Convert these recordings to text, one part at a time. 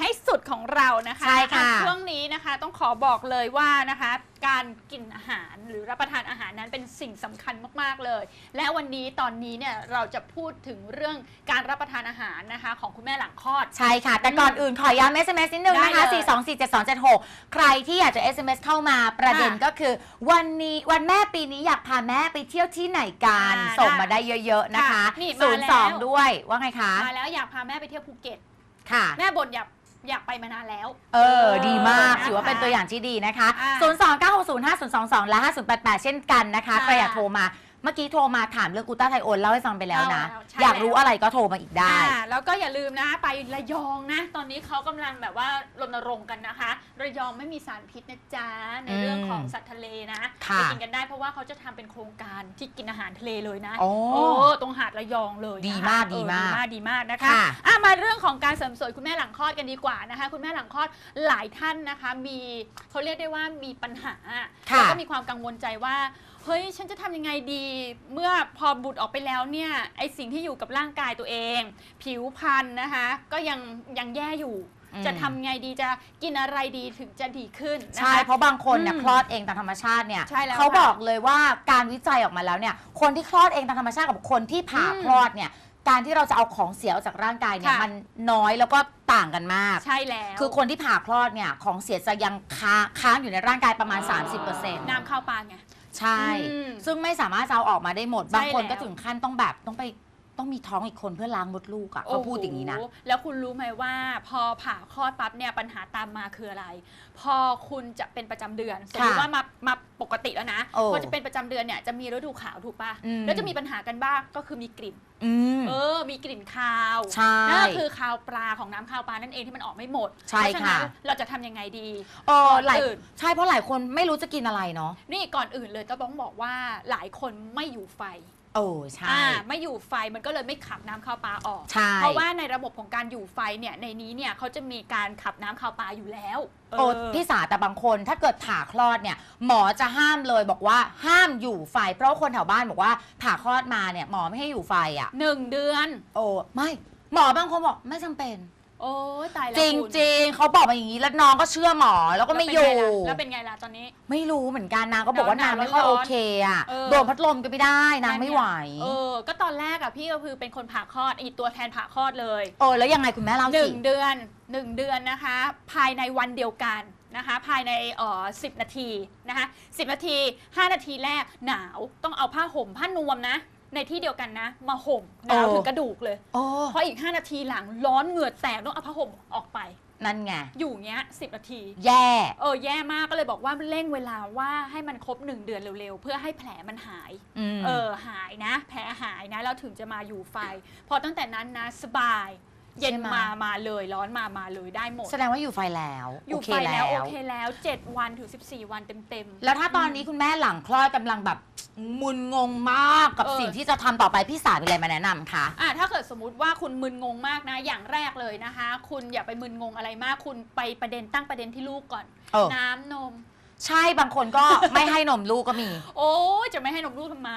ให้สุดของเรานะคะใช่ค่ะ ช่วงนี้นะคะต้องขอบอกเลยว่านะคะ การกินอาหารหรือรับประทานอาหารนั้นเป็นสิ่งสำคัญมากๆเลย และวันนี้ตอนนี้เนี่ยเราจะพูดถึงเรื่องการรับประทานอาหารนะคะ ของคุณแม่หลังคลอด ใช่ค่ะ แต่ก่อนอื่นขอย้ำ SMS นิดนึงนะคะ ได้เลย4247276 ใครที่อยากจะ SMS เข้ามาประเด็นค่ะก็คือ วันนี้วันแม่ปีนี้อยากพาแม่ไปเที่ยวที่ไหนกันอ่าส่งมาได้เยอะ ๆ นะคะค่ะนี่มาแล้ว 02ด้วยว่าไงคะ มาแล้วอยากพาแม่ไปเที่ยวภูเก็ต ค่ะ แม่บ่นอยาก อยากไปมานานแล้ว เออ ดีมากนะคะถือว่าเป็นตัวอย่างที่ดีนะคะ อ่า029605022 และ 5088 เช่นกันนะคะค่ะใครอยากโทรมา เมื่อกี้โทรมาถามเรื่องกูต้าไทโอนเล่าให้ฟังไปแล้วนะเล่าแล้วใช่อยากรู้อะไรก็โทรมาอีกได้ อ่าแล้วก็อย่าลืมนะไประยองนะ ตอนนี้เขากำลังแบบว่ารณรงค์กันนะคะ ระยองไม่มีสารพิษนะจ๊ะ ในเรื่องของสัตว์ทะเลนะค่ะไปกินกันได้เพราะว่าเขาจะทำเป็นโครงการที่กินอาหารทะเลเลยนะโอ้ตรงหาดระยองเลยนะคะดีมากเออดีมากดีมากดีมากนะคะค่ะ อะมาเรื่องของการเสริมสวยคุณแม่หลังคลอดกันดีกว่านะคะ คุณแม่หลังคลอดหลายท่านนะคะ มีเขาเรียกได้ว่ามีปัญหาค่ะ แล้วก็มีความกังวลใจว่า เฮ้ยฉันจะทำยังไงดี เมื่อพอบุตรออกไปแล้วเนี่ยไอสิ่งที่อยู่กับร่างกายตัวเอง ผิวพรรณนะคะ ก็ยังยังแย่อยู่ อืม จะทำไงดีจะกินอะไรดีถึงจะดีขึ้นนะคะ ใช่ เพราะบางคนเนี่ยอืมคลอดเองตามธรรมชาติเนี่ยใช่แล้วเขาค่ะบอกเลยว่าการวิจัยออกมาแล้วเนี่ยคนที่คลอดเองตามธรรมชาติกับคนที่ผ่าอืมคลอดเนี่ยการที่เราจะเอาของเสียออกจากร่างกายเนี่ยค่ะ มันน้อยแล้วก็ต่างกันมาก ใช่แล้วคือคนที่ผ่าคลอดเนี่ยของเสียจะยังค้าค้างอยู่ในร่างกายประมาณ 30%น้ำเข้าปากไง ใช่ อืม ซึ่งไม่สามารถจะเอาออกมาได้หมด ใช่บางคนแล้วก็ถึงขั้นต้องแบบต้องไป ต้องมีท้องอีกคนเพื่อล้างมดลูกอะ่ะเขาพูดอย่างนี้นะ โโหแล้วคุณรู้ไหมว่าพอผ่าคลอดปั๊บเนี่ยปัญหาตามมาคืออะไร พอคุณจะเป็นประจำเดือนสมมติค่ะว่ามามาปกติแล้วนะโอ้พอจะเป็นประจำเดือนเนี่ยจะมีฤดูขาวถูกปะอืม แล้วจะมีปัญหากันบ้างก็คือมีกลิ่น อืม เออ มีกลิ่นคาวใช่นั่นก็คือคาวปลาของน้ำคาวปลานั่นเองที่มันออกไม่หมดใช่เพราะฉะนั้นค่ะ เราจะทำยังไงดี เออหลายก่อนอื่น ใช่เพราะหลายคนไม่รู้จะกินอะไรเนาะ นี่ก่อนอื่นเลยต้องบอกว่าหลายคนไม่อยู่ไฟ โอ้ใช่ อ่าไม่อยู่ไฟมันก็เลยไม่ขับน้ำคาวปลาออก ใช่ เพราะว่าในระบบของการอยู่ไฟเนี่ยในนี้เนี่ยเขาจะมีการขับน้ำคาวปลาอยู่แล้วโอ้เออพี่สาแต่บางคนถ้าเกิดผ่าคลอดเนี่ย หมอจะห้ามเลยบอกว่าห้ามอยู่ไฟ เพราะว่าคนแถวบ้านบอกว่าผ่าคลอดมาเนี่ยหมอไม่ให้อยู่ไฟอะ หนึ่งเดือน โอ้ไม่ หมอบางคนบอกไม่จำเป็น โอ้ยตายแล้วจริงคุณจริงๆเขาบอกมาอย่างนี้แล้วน้องก็เชื่อหมอแล้วก็ไม่อยู่ แล้วเป็นไงล่ะตอนนี้ ไม่รู้เหมือนกันนางก็บอกว่าหนานาวงๆไม่ค่อยร้โออนๆเคอะเออ โดนพัดลมก็ไม่ได้นางไม่ไหวเออ ก็ตอนแรกอะพี่ก็คือเป็นคนผ่าคลอดอีตัวแทนผ่าคลอดเลย เออแล้วยังไงคุณแม่เล่าหสินึ่งเดือนหนึ่งเดือนนะคะ ภายในวันเดียวกันนะคะ ภายในเอ่อสินาทีนะคะสินาที 5 นาทีแรกหนาวต้องเอาผ้าห่มผ้านวมนะ ในที่เดียวกันนะ มาห่มหนาวถึงกระดูกเลยโอ้พออีก 5 นาทีหลังร้อนเหงื่อแตกต้องเอาผ้าห่มออกไป นั่นไง อยู่เงี้ยสินาที แย่ เออแย่มากก็เลยบอกว่าเร่งเวลาว่าให้มันครบ 1 เดือนเร็วๆ เพื่อให้แผลมันหายอืมเออหายนะ แผลหายนะ แล้วถึงจะมาอยู่ไฟ พอตั้งแต่นั้นนะสบาย เย็นใช่ไหมมามาเลยร้อนมามาเลยได้หมด แสดงว่าอยู่ไฟแล้วอยู่โเคไฟแล้วโอเคแล้ว 7 วันถึง14 วันเต็มๆ แล้วถ้าตอนนี้คุณแม่หลังคลอดกำลังแบบ มึนงงมากกับเออ สิ่งที่จะทำต่อไปพี่สาวมีอะไรมาแนะนำคะ อะถ้าเกิดสมมติว่าคุณมึนงงมากนะ อย่างแรกเลยนะคะ คุณอย่าไปมึนงงอะไรมาก คุณไปประเด็นตั้งประเด็นที่ลูกก่อน เออ น้ำนม ใช่บางคนก็ ไม่ให้นมลูกก็มี โอ้ยจะไม่ให้นมลูกทำไม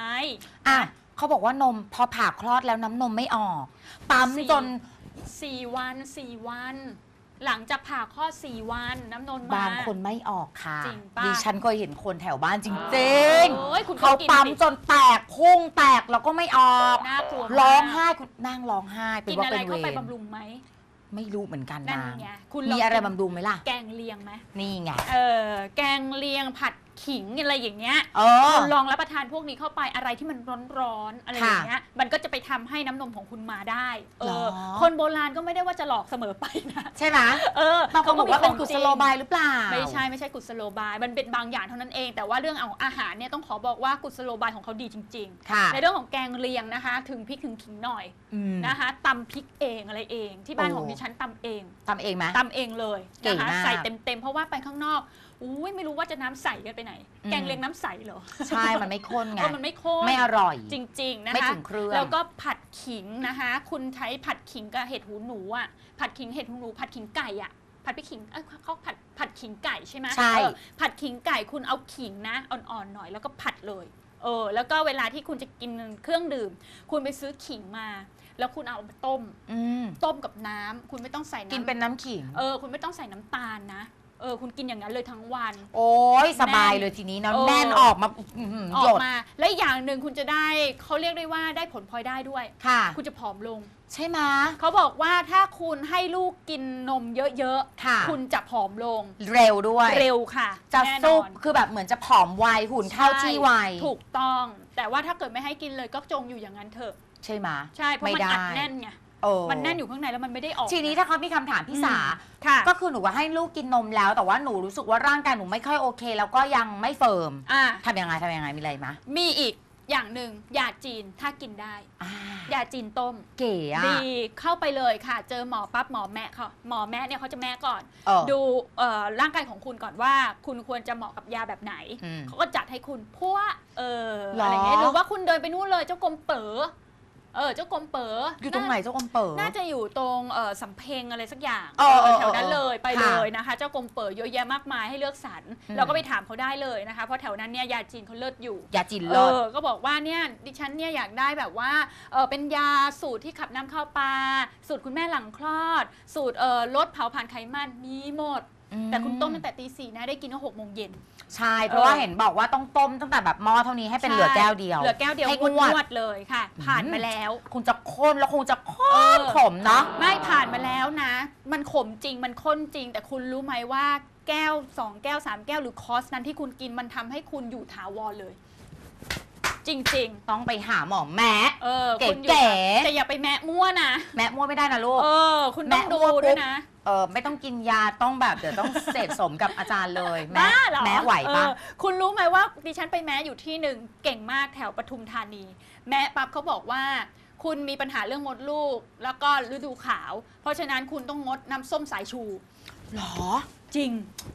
อะเขาบอกว่านมพอผ่าคลอดแล้วน้ำนมไม่ออกปั๊มสี่ จน สี่วันสี่วัน หลังจากผ่าคลอดสี่วันน้ำนมมา บางคนไม่ออกค่ะจริงปะดิฉันเคยเห็นคนแถวบ้านจริงโอ้ยคุณๆเขากินปั๊มสิจนแตกพุ่งแตกแล้วก็ไม่ออก น่ากลัวมากร้องไห้คุณนั่งร้องไห้เป็นกินว่าอะไรเป็นเวเข้าไปรบำรุงไหม ไม่รู้เหมือนกันนั่นนะไงคุณลมีงอะไรกิน บำรุงไหมล่ะ แกงเลียงไหมนี่ไง เออแกงเลียงผัด ขิงอะไรอย่างเงี้ยเออ คุณลองรับประทานพวกนี้เข้าไปอะไรที่มันร้อนๆอะไรอย่างเงี้ยมันก็จะไปทำให้น้ำนมของคุณมาได้ เออ หรอ คนโบราณก็ไม่ได้ว่าจะหลอกเสมอไปนะ ใช่ไหมเออบางคนบอกว่าเป็นกุศโลบายยหรือเปล่า ไม่ใช่ไม่ใช่กุศโลบาย มันเป็นบางอย่างเท่านั้นเอง แต่ว่าเรื่องเอาอาหารเนี่ยต้องขอบอกว่ากุศโลบายของเขาดีจริง ค่ะ ๆ ในเรื่องของแกงเลียงนะคะ ถึงพริกถึงขิงหน่อยอืม นะคะตำพริกเองอะไรเอง ที่บ้านโอ้ ของดิฉันตำเอง ทำเองไหม ตำเองเลยเก่งนะคะมาก ใส่เต็มๆ เพราะว่าไปข้างนอก อุ้ยไม่รู้ว่าจะน้ำใสกันไปไหน อืม แกงเลียงน้ำใสเหรอใช่ มันไม่ข้นไง เออมันไม่ข้นไม่อร่อย จริง ๆ นะคะ ไม่ถึงเครื่อง แล้วก็ผัดขิงนะคะ คุณใช้ผัดขิงกับเห็ดหูหนูอะ ผัดขิงเห็ดหูหนู ผัดขิงไก่อะ ผัดพริกขิง เอ้ยเขาผัดผัดขิงไก่ใช่ไหมใช่ เออผัดขิงไก่คุณเอาขิงนะอ่อนๆหน่อยแล้วก็ผัดเลย เออ แล้วก็เวลาที่คุณจะกินเครื่องดื่ม คุณไปซื้อขิงมา แล้วคุณเอามาต้ม อืมต้มกับน้ำคุณไม่ต้องใส่น้ำกินเป็นน้ำขิง เออ คุณไม่ต้องใส่น้ำตาลนะ เออคุณกินอย่างนั้นเลยทั้งวัน โอ้ยสบายเลยทีนี้เนาะเออแน่นออกมาอื้อหือออหยกดมา และอีกอย่างหนึ่งคุณจะได้เขาเรียกได้ว่าได้ผลพลอยได้ด้วย ค่ะ คุณจะผอมลง ใช่ไหมเขาบอกว่าถ้าคุณให้ลูกกินนมเยอะค่ะ คุณจะผอมลง เร็วด้วยเร็วค่ะจะแน่นซุอบนคือแบบเหมือนจะผอมไวหุ่นเข้าที่ไวถูกต้อง แต่ว่าถ้าเกิดไม่ให้กินเลยก็จงอยู่อย่างนั้นเถอะ ใช่ไหมใช่ เพราะไม่มันได้อัดแน่นไง โอ้ มันแน่นอยู่ข้างในแล้วมันไม่ได้ออก ทีนี้ถ้าเขามีคำถามพี่สา ค่ะก็คือหนูว่าให้ลูกกินนมแล้ว แต่ว่าหนูรู้สึกว่าร่างกายหนูไม่ค่อยโอเค แล้วก็ยังไม่เฟิร์มอะทำยังไงทำยังไงมีอะไรมะมีอีกอย่างหนึ่งยาจีนถ้ากินได้ อ่ายาจีนต้ม เก๋อะดีเข้าไปเลยค่ะ เจอหมอปั๊บหมอแม่เขาหมอแม่เนี่ยเขาจะแม่ก่อน เออ ดูเอ่อร่างกายของคุณก่อนว่า คุณควรจะเหมาะกับยาแบบไหน อืมเขาก็จัดให้คุณพัวเออหรออ อะไรเงี้ยหรือว่าคุณเดินไปนู่นเลยเจ้ากรมเป๋อ เออเจ้ากรมเป๋อออยู่ตรงไหนเจ้าอมเปิดน่าจะอยู่ตรงเอ่อสำเพ็งอะไรสักอย่างเออเออแถวนั้นเออเลยไปค่ะเลยนะคะ เจ้ากรมเป๋อเยอะแยะมากมายให้เลือกสรรอืม เราก็ไปถามเขาได้เลยนะคะ เพราะแถวนั้นเนี่ยยาจีนเขาเลิศอยู่ ยาจีนเอเลิศ อ ก็บอกว่าเนี่ยดิฉันเนี่ยอยากได้แบบว่าเออเป็นยาสูตรที่ขับน้ำเข้าปลาสูตรคุณแม่หลังคลอด สูตรเออลดเผาผลาญไขมันมีหมด แต่คุณต้มตั้งแต่ตีสี่นะได้กินก็หกโมงเย็น ใช่เพราะว่าเออเห็นบอกว่าต้องต้มตั้งแต่แบบหม้อเท่านี้ให้เป็นเหลือแก้วเดียวเหลือแก้วเดียวให้งงวดวดเลยค่ะ ผ่านมาแล้วคงจะข้นแล้วคงจะข้เอนอขมเนาะไม่ผ่านมาแล้วนะ มันขมจริงมันข้นจริง แต่คุณรู้ไหมว่าแก้ว2แก้ว3แก้วหรือคอร์สนั้นที่คุณกินมันทำให้คุณอยู่ถาวรเลยจริงต้องไปหาหมอแม่ๆเออคุณอยู่เก๋แต่อย่าไปแมะมั่วนะ แม่มั่วไม่ได้นะลูก เออ คุณต้องแมะดูมั่วปุ๊บด้วยนะ เออไม่ต้องกินยาต้องแบบเดี๋ยวต้องเสพสมกับอาจารย์เลยแม่บ้าเหรอแม่ไหวปะ เออคุณรู้ไหมว่าดิฉันไปแม้อยู่ที่หนึ่งเก่งมากแถวปทุมธานี แม่ปั๊บเขาบอกว่า คุณมีปัญหาเรื่องมดลูก แล้วก็ฤดูขาว เพราะฉะนั้นคุณต้องงดน้ำส้มสายชู หรอจริง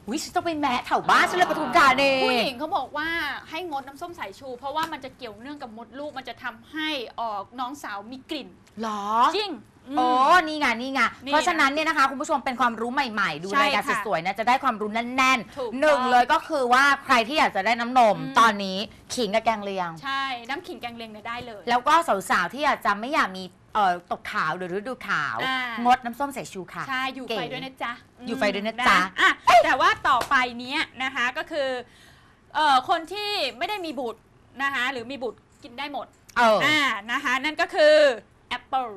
วิฉันต้องไปแม่แถวบ้านฉันเลยปทุมธานีผู้หญิงเขาบอกว่าให้งดน้ำส้มสายชู เพราะว่ามันจะเกี่ยวเนื่องกับมดลูกมันจะทำให้ออกน้องสาวมีกลิ่น หรอ จริงม โอ้นี่ไงนี่ไงนี่เพราะฉะนั้นเนี่ยนะคะคุณผู้ชมเป็นความรู้ใหม่ ๆ ดูใช่รายการค่ะสวยๆนะจะได้ความรู้แน่นถูกๆหนึ่งต้องเลยก็คือว่าใครที่อยากจะได้น้ำนม อืม ตอนนี้ขิงกับแกงเลียง ใช่ น้ำขิงแกงเลียงเนี่ยได้เลย แล้วก็สาวๆที่อยากจะไม่อยากมีเอ่อตกขาวหรือฤดูขาว อ่างงดน้ำส้มสายชูค่ะ ใช่ อยู่เก๋ไฟด้วยนะจ๊ะอยู่ไฟด้วยนะมจ๊ะอะแต่ว่าต่อไปเนี้ยนะคะก็คือเอ่อคนที่ไม่ได้มีบุตรนะคะหรือมีบุตรกินได้หมดเออออ่านะคะนั่นก็คือ แอปเปิล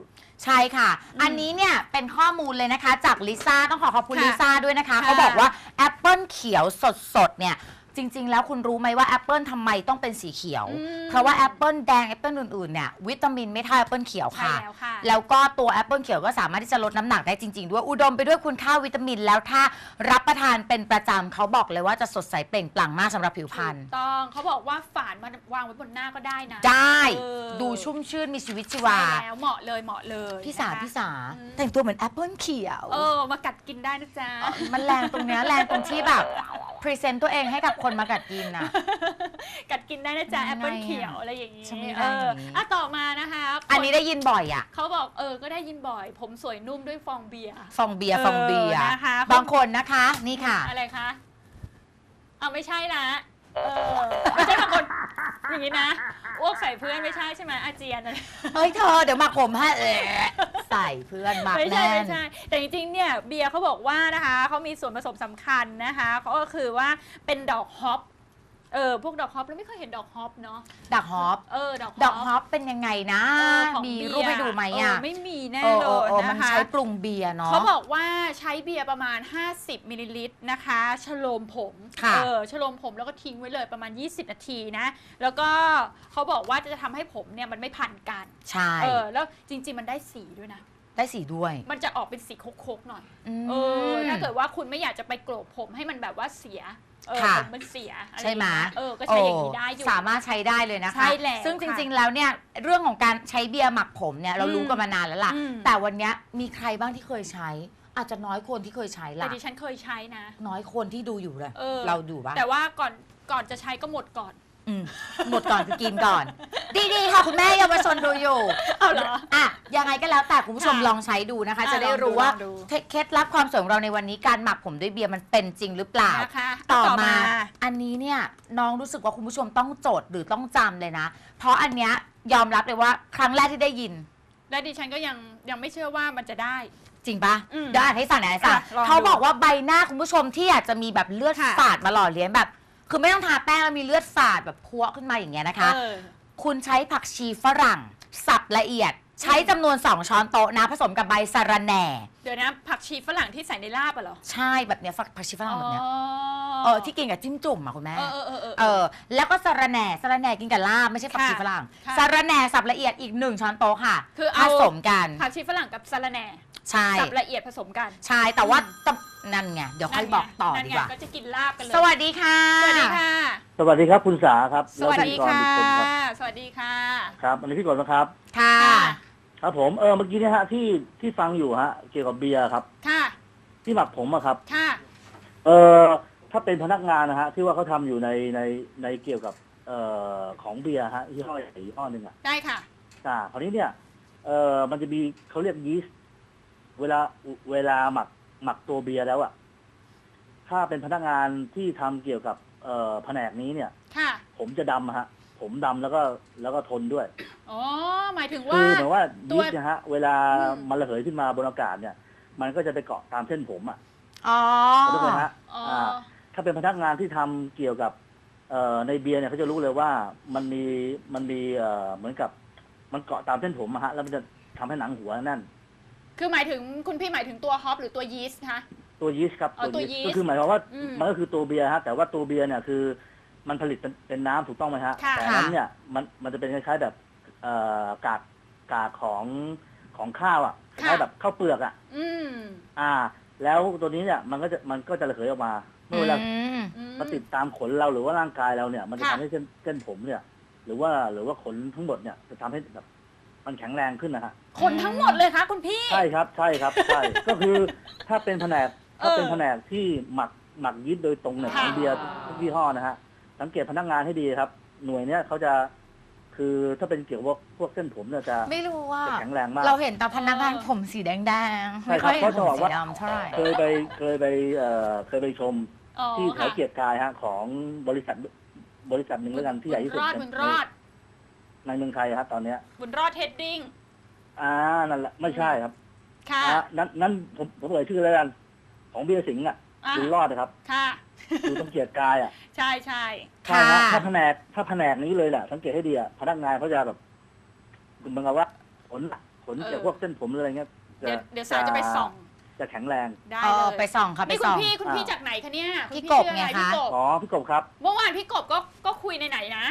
ใช่ค่ะอืมอันนี้เนี่ยเป็นข้อมูลเลยนะคะ จากลิซ่าต้องขอขอบคุณค่ะลิซ่าด้วยนะคะค่ะเขาบอกว่า แอปเปิลเขียวสดๆเนี่ย จริง ๆ แล้วคุณรู้ไหมว่าแอปเปิลทำไมต้องเป็นสีเขียว อืมเพราะว่าแอปเปิลแดงแอปเปิลอื่นๆเนี่ยวิตามินไม่เท่าแอปเปิลเขียวใช่ค่ะแล้วค่ะ แล้วก็ตัวแอปเปิลเขียวก็สามารถที่จะลดน้ำหนักได้จริง ๆ ด้วยอุดมไปด้วยคุณค่าวิตามิน แล้วถ้ารับประทานเป็นประจำเขาบอกเลยว่าจะสดใสเปล่งปลั่งมากสำหรับผิวพรรณถูกต้องเขาบอกว่าฝานมาวางไว้บนหน้าก็ได้นะได้เออดูชุ่มชื่นมีชีวิตชีใช่วาแล้วเหมาะเลยเหมาะเลยพี่สานะคะ พี่สาอืม แต่งตัวเหมือนแอปเปิลเขียว เออมากัดกินได้นะจ๊ะ มันแรงตรงเนี้ยแรงตรงที่แบบ พรีเซนต์ตัวเองให้กับคนมากัดกินน่ะกัดกินได้นะจ๊ะยัแองปไงเปิลอะเขียวอะไรอย่างนี้ฉันไม่เอได้ออย่างนี้อะต่อมานะคะคอันนี้ได้ยินบ่อยอะเขาบอกเออก็ได้ยินบ่อย ผมสวยนุ่มด้วยฟองเบียร์ฟองเบียร์ฟองเบียร์เออนะคะบางคนนะคะ นี่ค่ะ อะไรคะเอาไม่ใช่นะ เออไม่ใช่บางคนอย่างนี้นะอ้วกใส่เพื่อนไม่ใช่ใช่ไหมอาเจียนอะไรเฮ้ยเธอเดี๋ยวมาผมให้เอะใส่เพื่อนมากไม่ใช่แน่ไม่นใช่ แต่จริงๆเนี่ยเบียร์เขาบอกว่านะคะเขามีส่วนผสมสำคัญนะคะเขาก็คือว่าเป็นดอกฮอป เออพวกดอกฮอปเราไม่เคยเห็นดอกฮอปเนาะดอกฮอปเออดอกดอกฮอปเป็นยังไงนะ เออของมีเบียรูปให้ดูไหมเอะไม่มีแน่เออเลเออยเออมันนะคะ ใช้ปรุงเบียร์เนาะ เขาบอกว่าใช้เบียร์ประมาณ 50มิลลิลิตรนะคะชโลมผมค่ะ เออชโลมผมแล้วก็ทิ้งไว้เลยประมาณ 20 นาทีนะ แล้วก็เขาบอกว่าจะทำให้ผมเนี่ยมันไม่พันกันใช่เออแล้วจริง ๆ มันได้สีด้วยนะ ได้สีด้วยมันจะออกเป็นสีโคกๆหน่อยมเออถ้าเกิดว่าคุณไม่อยากจะไปโกรกผมให้มันแบบว่าเสีย เออค่ะผมมันเสียอะไรใช่ไหมอย่างเงี้ยเออ ก็ใช้อย่างนี้ได้อยู่โสามารถใช้ได้เลยนะคะ ใช่แล้วซึ่งจค่ะริง ๆ แล้วเนี่ยเรื่องของการใช้เบียร์หมักผมเนี่ยเราอืมรู้กันมานานแล้วล่ะ อืม แต่วันเนี้ยมีใครบ้างที่เคยใช้ อาจจะน้อยคนที่เคยใช้แต่ล่ะ ดิฉันเคยใช้นะ น้อยคนที่ดูอยู่เลยเออ เราดูปะแต่ว่าก่อนก่อนจะใช้ก็หมดก่อน อืมหมดก่อนคือกินก่อน ดีๆค่ะคุณแม่เยาวชนดูอยู่ เอาเหรอ อะยังไงก็แล้วแต่คุณผู้ชมค่ะลองใช้ดูนะคะ อะจะได้ลองดูรู้ว่าลองดู เคล็ดลับความสวยของเราในวันนี้การหมักผมด้วยเบียร์มันเป็นจริงหรือเปล่า นะคะต่อมาอัน นี้เนี่ยน้องรู้สึกว่าคุณผู้ชมต้องจดหรือต้องจำเลยนะ เพราะอันเนี้ยยอมรับเลยว่าครั้งแรกที่ได้ยิน และดิฉันก็ยังยังไม่เชื่อว่ามันจะได้ จริงปะอืมเดี๋ยวอ่านให้ฟังหน่อยให้ฟังอะลองดูเขาบอกว่าใบหน้าคุณผู้ชมที่อยากจะมีแบบเลือดค่ะฝาดมาหล่อเลี้ยงแบบ คือไม่ต้องทาแป้งแล้วมีเลือดฝาดแบบพัวขึ้นมาอย่างเงี้ยนะคะ เออ คุณใช้ผักชีฝรั่ง สับละเอียด ใช้จำนวน 2 ช้อนโต๊ะนะ ผสมกับใบสะระแหน่ เดี๋ยวนะ ผักชีฝรั่งที่ใส่ในลาบอะเหรอใช่แบบเนี้ยผักชีฝรั่งแบบเนี้ยอ๋อเออที่กินกับจิ้มจุ่มอะคุณแม่ เออเออเออเออ เออแล้วก็สะระแหน่สะระแหน่กินกับลาบไม่ใช่ผักชีค่ะฝรั่งค่ะสะระแหน่สับละเอียดอีกหนึ่งช้อนโต๊ะค่ะคือผเอาสมกันผักชีฝรั่งกับสะระแหน่ใช่สับละเอียดผสมกันใช่แต่ว่าอืมต้องนั่นไงเดี๋ยวค่อยบอกต่อนั่นดีไงกว่า ก็จะกินลาบกันเลยสวัสดีค่ะ สวัสดีค่ะ สวัสดีครับคุณสาครับสวัสดีและค่ะพิธีกรทุกคนครับสวัสดีค่ะ ครับอันนี้พี่กดนะครับ ค่ะ ครับผมเออเมื่อกี้เนะฮะที่ที่ฟังอยู่ฮะ เกี่ยวกับเบียร์ครับ ค่ะ ที่หมักผมอะครับ ค่ะ เออถ้าเป็นพนักงานนะฮะ ที่ว่าเขาทำอยู่ในในในเกี่ยวกับเอ่อของเบียร์ฮะยี่ห้อใหญ่ยี่ห้อหนึ่งอะ ได้ค่ะ อ่าคราวนี้เนี่ย เออมันจะมีเขาเรียกยีสต์ เวลา เวลาหมัก หมักตัวเบียร์แล้วอะถ้าเป็นพนักงานที่ทำเกี่ยวกับ เอ่อ แผนกนี้เนี่ย ค่ะ ผมผมจะดำอะฮะ ผมดำแล้วก็แล้วก็ทนด้วย อ๋อ หมายถึงคืว่า อหมายว่าตัวยีสต์นะฮะเวลาอืม มันระเหยขึ้นมาบนอากาศเนี่ย มันก็จะไปเกาะตามเส้นผมอะอ๋อเข้าใจไหมฮะอ๋ออ่า ถ้าเป็นพนักงานที่ทำเกี่ยวกับเอ่อในเบียร์เนี่ยเขาจะรู้เลยว่ามันมีมันมีเอ่อเหมือนกับมันเกาะตามเส้นผมอะฮะแล้วมันจะทำให้หนังหัวนั่น คือหมายถึงคุณพี่หมายถึงตัวฮอปหรือตัวยีสต์คะ ตัวยีสต์ครับอ๋อตัวยีสต์ก็คือหมายความว่าอืม มันก็คือตัวเบียร์ฮะแต่ว่าตัวเบียร์เนี่ยคือ มันผลิตเป็นเป็นน้ำถูกต้องไหมฮะค่ะ แต่อันนั้นเนี่ยมันมันจะเป็นคล้ายๆแบบเอ่อกากกากของของข้าวอะคล้ายๆแบบข้าวเปลือกอะ อืมอ่า แล้วตัวนี้เนี่ยมันก็จะมันก็จะระเหยออกมาเมื่อเวลาอืมอืมมาติดตามขนเราหรือว่าร่างกายเราเนี่ย มันจะค่ะ ทำให้เส้นเส้นผมเนี่ย หรือว่าหรือว่าขนทั้งหมดเนี่ยจะทำให้แบบมันแข็งแรงขึ้นนะฮะคนทั้งหมดเลยคะคุณพี่ ใช่ครับใช่ครับใช่ ก็คือถ้าเป็นแผนกถ้าเป็นเออแผนกที่หมักหมักยีสต์โดยตรงเนี่ยขค่ะ องเบียร์ทุกยี่ห้อนะฮะ สังเกตพนักงานให้ดีครับ หน่วยเนี้ยเขาจะคือถ้าเป็นเกี่ยวกับพวกเส้นผมเนี่ยจะไม่รู้ว่า จะแข็งแรงมากเราเห็นแต่พนักงานผมสีแดงๆใช่ไม่ครัค่บอยเห็นเพราะจะผมบอกสีว่าดำเท่าไหร่เคยไปเคยไปเอ่อเคยไปชมอ๋อที่แถวค่ะเกียรติกายฮะของบริษัทบริษัทหนึ่งแล้วกันที่ใหญ่ที่สุดบุญรอดในบุญรอดในเมืองไทยครับตอนเนี้ยบุญรอดเฮดดิ้งอ่านั่นแหละไม่ใช่ครับค่ะอ่านั้นนั้นผมผมเอ่ยชื่อแล้วกันของเบียร์สิงห์อะอะบุญรอดนะครับ ค่ะ อยู่ตรงเกียรติกายอะใช่ใช่ใช่ฮะถ้าแผนกถ้าแผนกนี้เลยแหละสังเกตให้ดีอะพนักงานเขาจะแบบเหมือนกับว่าขนอะขนเกี่ยวกับพวกเส้นผมอะไรเงี้ยเดี๋ยวเดี๋ยวสายจะไปส่องจะแข็งแรง ได้เอเลอยไปส่องค่ะไปนี่คุส่ณอง พี่คุณพี่อ่า จากไหนคะเนี่ยณพี่กบชื่ออะไรไงคะ พี่กบอ๋อพี่กบครับ เมื่อวานพี่กบก็ก็คุยในไหนนะ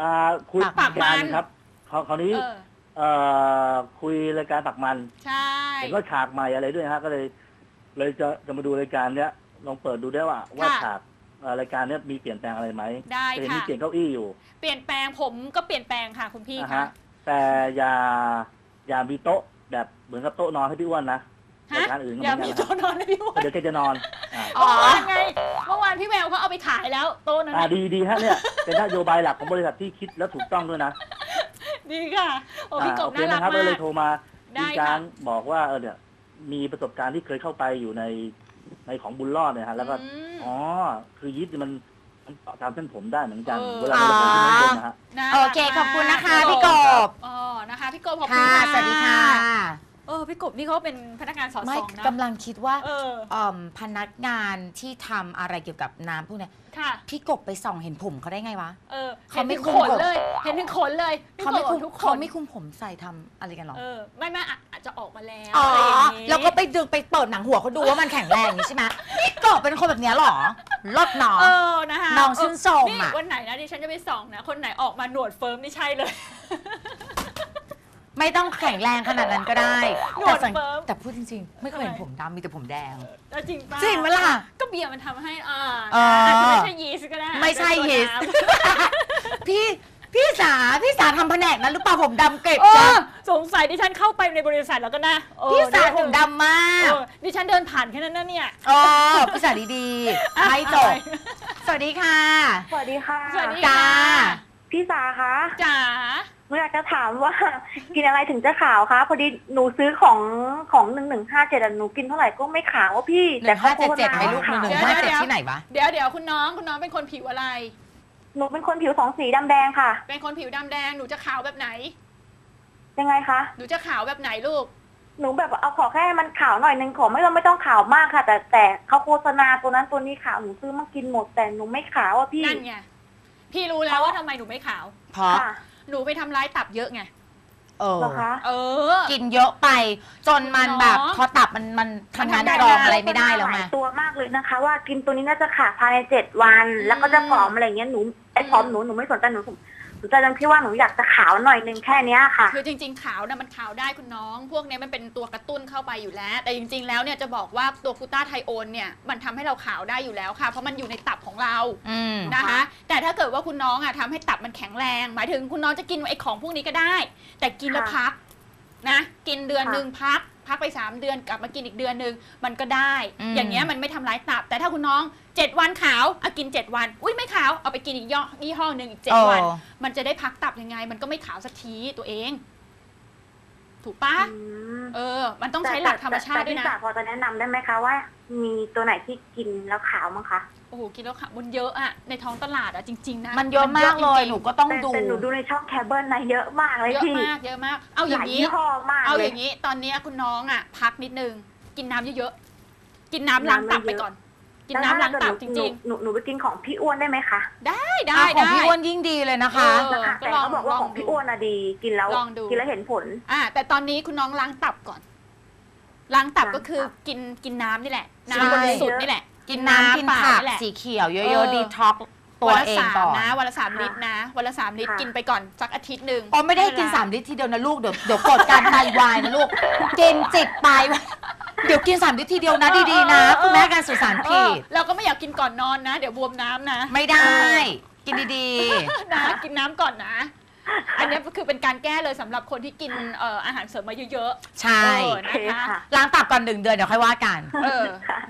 อ่าคุยปากมันการครับเขาคราวนี้เออ เอ่อคุยรายการปักมันใช่ เห็นว่าฉากใหม่อะไรด้วยฮะก็เลย เลยจะจะมาดูรายการเนี้ย ลองเปิดดูได้ว่า ว่าฉากเอ่อรายการเนี้ยมีเปลี่ยนแปลงอะไรไหมได้จะเห็นค่ะมีเปลี่ยนเก้าอี้อยู่เปลี่ยนแปลงผมก็เปลี่ยนแปลงค่ะคุณพี่นะค่ะฮะแต่อย่าอย่ามีโต๊ะแบบเหมือนกับโต๊ะนอนให้พี่อ้วนนะฮะรายการอื่นก็เหอย่ามือนมีกันนะโต๊ะนอนเลยพี่วเดี๋ยวแกจะนอนอ่าเมื่อวานไงเมื่อวานพี่แววเขาเอาไปขายแล้วโต๊ะนั้นอ่าน่ะดีดีฮะเนี่ยเป็นนโยบายหลักของบริษัทที่คิดแล้วถูกต้องด้วยนะดีค่ะโอ้พี่กอ่าบโอเคน่ารักนะครับก็มาเลยก โทรมาได้มีการค่ะบอกว่าเออเนี่ยมีประสบการณ์ที่เคยเข้าไปอยู่ใน ในของบุญรอดเนี่ยฮะแล้วก็อืม อ๋อคือยีสต์มันมันเกาะตามเส้นผมได้เหมือนกันเออ เวลาเราไปที่นั่นนะฮะ น่าโอรักเคขอบคุณนะคะมากพี่กบ อ๋อนะคะ พี่กบขอบคุณค่ะค่ะสวัสดีค่ะ เออพี่กบนี่เขาเป็นพนักงานสอดไม่ส่องนะ กำลังคิดว่าเออ เอ่อพนักงานที่ทำอะไรเกี่ยวกับน้ำพวกเนี้ยค่ะพี่กบไปส่องเห็นผมเขาได้ไงวะ เออเขาไม่ห็นคุถึมงขนผมเลยเห็นถึงขนเลยพี่เขากบไม่บอคุกมทุกคเขานไม่คุมผมใส่ทำอะไรกันหรอ เออไม่ไม่อะอาจจะออกมาแล้วอ๋อ อะไรอย่างนี้ แล้วก็ไปดึงไปเปิดหนังหัวเขาดูว่ามันแข็งแรงอย่างนี้ใช่ไหมพี่กบเป็นคนแบบเนี้ยเหรอลดหนอ เออนะคะน้องชื่นชมนี่อะ วันไหนนะดิฉันจะไปส่องนะ คนไหนออกมาหนวดเฟิร์มนี่ใช่เลย ไม่ต้องแข็งแรงขนาดนั้นก็ได้หนวดแต่สังเฟิร์ม แต่พูดจริงๆ ไม่เคยเห็นทำไมผมดำมีแต่ผมแดง แล้วจริงปะจริงไหมล่ะ ก็เบียร์มันทำให้อ่าเอออ อาจจะไม่ใช่ยีสต์ก็ได้ไม่ใช่เป็นตัวยีสต์น้ำ พี่พี่สาพี่สาทำแผนกนั้นหรือเปล่าผมดำเกล็ดเอจ้ะอสงสัยดิฉันเข้าไปในบริษัทแล้วก็นะเออพี่สาเยวผมดำมากเออดิฉันเดินผ่านแค่นั้นนะเนี่ยอ๋อพี่สาดีๆไม่จบสวัสดีค่ะ สวัสดีค่ะ สวัสดี จ้าค่ะพี่สาคะจ๋า หนูอยากจะถามว่า กินอะไรถึงจะขาวคะพอดีหนูซื้อของของหนึ่งหนึ่งห้าเจ็ดหนูกินเท่าไหร่ก็ไม่ขาวว่าพี่หนึ่งห้าเจ็ดเจ็ดขาไหมโฆษณลูกหว่านึ่งหขาวนึ่งห้าเจ็ดที่ไหนวะ เดี๋ยวเดี๋ยวคุณน้องคุณน้องเป็นคนผิวอะไร หนูเป็นคนผิวสองสีดำแดงค่ะ เป็นคนผิวดำแดงหนูจะขาวแบบไหนแยังไงคะ หนูจะขาวแบบไหนลูก หนูแบบเอาขอแค่มันขาวหน่อยนึงขอไม่ต้องไม่ต้องขาวมากค่ะ แต่แต่เขาโฆษณาตัวนั้นตัวนี้ขาวหนูซื้อมากินหมดแต่หนูไม่ขาวอะพี่ นั่นไงพี่รู้แล้วว่าทำไมหนูไม่ขาว เพราะ ค่ะ หนูไปทำร้ายตับเยอะไง เออเหรอคะ เออ กินเยอะไป จนมันแบบเนาะพอตับมันมันทำงานมันทำงานกรองอะไรไม่ได้แล้วหไง ลายตัวมากเลยนะคะ ว่ากินตัวนี้น่าจะขาดภายในเจ็ดวัน อืมแล้วก็จะผอมอะไรเงี้ยหนูไอ้ผอมหนูหนูไม่สนใจหนู หนูใจตรงที่ว่าหนูอยากจะขาวหน่อยนึงแค่เนี้ยค่ะ คือจริง ๆ ขาวนะมันขาวได้คุณน้อง พวกเนี้ยมันเป็นตัวกระตุ้นเข้าไปอยู่แล้ว แต่จริง ๆ แล้วเนี่ยจะบอกว่าตัวกลูตาไทโอนเนี่ยมันทำให้เราขาวได้อยู่แล้วค่ะ เพราะมันอยู่ในตับของเราอืม นะคะ แต่ถ้าเกิดว่าคุณน้องอะทำให้ตับมันแข็งแรง หมายถึงคุณน้องจะกินไอ้ของพวกนี้ก็ได้ แต่กินแล้วค่ะพักนะ กินเดือนค่ะหนึ่งพัก พักไป 3 เดือนกลับมากินอีกเดือนหนึ่งมันก็ได้ อืม อย่างเงี้ยมันไม่ทำร้ายตับ แต่ถ้าคุณน้อง 7 วันขาวเอากิน 7 วัน อุ้ยไม่ขาวเอาไปกินอีกย่อยี่ห้อหนึ่งอีกเจ็ดวันเออมันจะได้พักตับยังไง มันก็ไม่ขาวสักทีตัวเอง ถูกปะอืมเออ มันต้องใช้หลักธรรมชาติด้วยแต่นะพี่จ๋าพอจะแนะนำได้ไหมคะว่า มีตัวไหนที่กินแล้วขาวมั้งคะ โอ้โหกินแล้วขาวมันเยอะอะในท้องตลาดอะจริงๆนะมันเยอะมากเลย จริงๆหนูก็ต้องแต่ดู แต่หนูดูในช่องแคเบิลนะเยอะมากเลยเยอะพี่มากเยอะมาก เอาอหย่าลายงนี้ ยี่ห้อมากเอาเลอย ย่างนี้ตอนนี้คุณน้องอะพักนิดนึง กินน้ำเยอะๆกินน้ำล้างตับไปก่อน กินน้ำล้างตับจริงหนูหนูไปกินของพี่อ้วนได้ไหมคะๆ ได้ได้อะของได้พี่อ้วนยิ่งดีเลยนะคะ เออนะคะก็แต่ลองเขาบอกว่าลองของพี่ดูอ้วนอะดีกินแล้วลองดู กินแล้วเห็นผล อ่าแต่ตอนนี้คุณน้องล้างตับก่อน ล้างตับล้างก็คือตับกินกินน้ำนี่แหละใช่น้ำบริสุทธิ์นี่แหละ กินน้ำกินเปล่าผักนี่แหละ สีเขียวเยเออะอ ๆดีท็อกตัววันละเองสามก่อนนะวันละสามค่ะลิตรนะวันละสามลิตรค่ะ กินไปก่อนสักอาทิตย์หนึ่งอ๋อไม่ได้กินเวล3ลิตรทีเดียวนะลูกเดี๋ยวเดี๋ยวกดการไตวายนะลูกกินจิตไปเดี๋ยวกิน3ลิตรทีเดียวนะดีๆนะคุณแม่การสื่อสารเอผิอดเราก็ไม่อยากกินก่อนนอนนะ เดี๋ยวบวมน้ำนะไม่ได้ กินดีนะกินน้ำก่อนนะ อันนี้ก็คือเป็นการแก้เลยสำหรับคนที่กินเอ่ออาหารเสริมมาเยอะๆใช่ เออโอเคค่ะ ล้างตับก่อนหนึ่งเดือนเดี๋ยวค่อยว่ากันๆเออ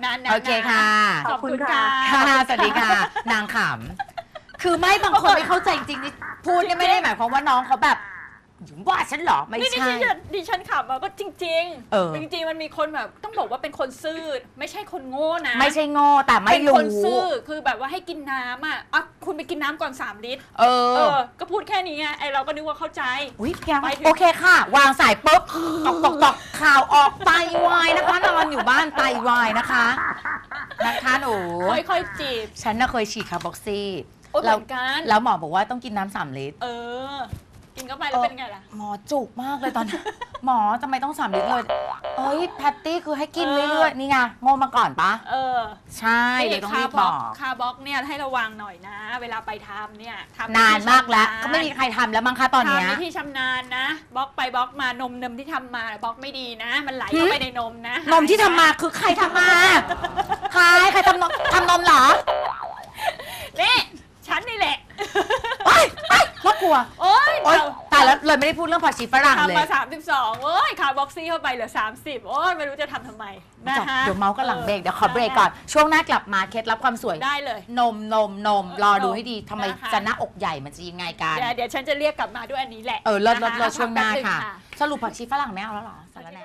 นั่นนะโอเคค่ะ ขอบคุณค่ะ ค่ะสวัสดีค่ะ นางขำ คือไม่บางคนไม่เข้าใจจริงๆนี่พูดเนี่ยไม่ได้หมายความว่าน้องเขาแบบ ว่าฉันเหรอไม่นี่ดิใช่ ฉันดิฉันขับมาก็จริงเออ จริงๆมันมีคนแบบต้องบอกว่าเป็นคนซื่อไม่ใช่คนโง่นะไม่ใช่โง่แต่ไม่เป็นรู้คนซื่อคือแบบว่าให้กินน้ำอะอะคุณไปกินน้ำก่อน 3 ลิตร เอเอออ ก็พูดแค่นี้ไงไอเราก็นึกว่าเข้าใจ อุ้ยพี่แกไปถึง โอเคค่ะ วางสายปุ๊บตอกตอกตอกข่าวออกไตวายนะคะ นอนอยู่บ้านไตวายนะคะนะคะหนูค่อยๆจีบฉันน่ะเคยฉีดคาร์บอกซี่โอ้เหแล้วมือนกัน แล้วหมอบอกว่าต้องกินน้ำสามลิตร เออ กินเข้าไปแล้วเป็นไงล่ะ หมอจุกมากเลยตอนนั้น หมอทำไมต้องสามลิตรเลย เอ้ยแพตตี้คือให้กินเออเรื่อยๆ นี่ไงโง่มาก่อนปะ เออใช่เลนี่ยต้องคารีร์บบล็ออกกคาร์บล็อกเนี่ยให้ระวังหน่อยนะ เวลาไปทำเนี่ยทำนานมากแล้วที่ชำญก็ไม่มีใครทำแล้วมั้งคะตอนเนี้ย ทำในที่ชำนาญนะบล็อกไปบล็อกมานมนมที่ทำมาบล็อกไม่ดีนะ มันไหลเข้าไปในนมนะนมที่ทำมาคือใครทำมา ใครใครทำนมทำนมเหรอนี่ฉันนี่แหละไอ้ไอ้น่ากลัว โอ๊ย โอ๊ยตายแล้วเลยไม่ได้พูดเรื่องผักชีฝรั่งเลยทำมา 32โอ้ยคาร์บ็อกซี่เข้าไปเหลือ 30 โอ้ยไม่รู้จะทำทำไมนะจบฮะเดี๋ยวเมาส์กันหลังเบรกเดี๋ยวขอเบรกก่อน ช่วงหน้ากลับมาเคล็ดลับความสวย ได้เลย นมนมนมรอดูให้ดีทำไมนะคะ จะหน้าอกใหญ่มันจะยังไงกัน เดี๋ยวเดี๋ยวฉันจะเรียกกลับมาด้วยอันนี้แหละเออเลิศเลิศะคะเลิศช่วงหน้าพักแป๊บค่ะงสรุปผักชีฝรั่งไม่เอาแล้วเหรอสารแหน่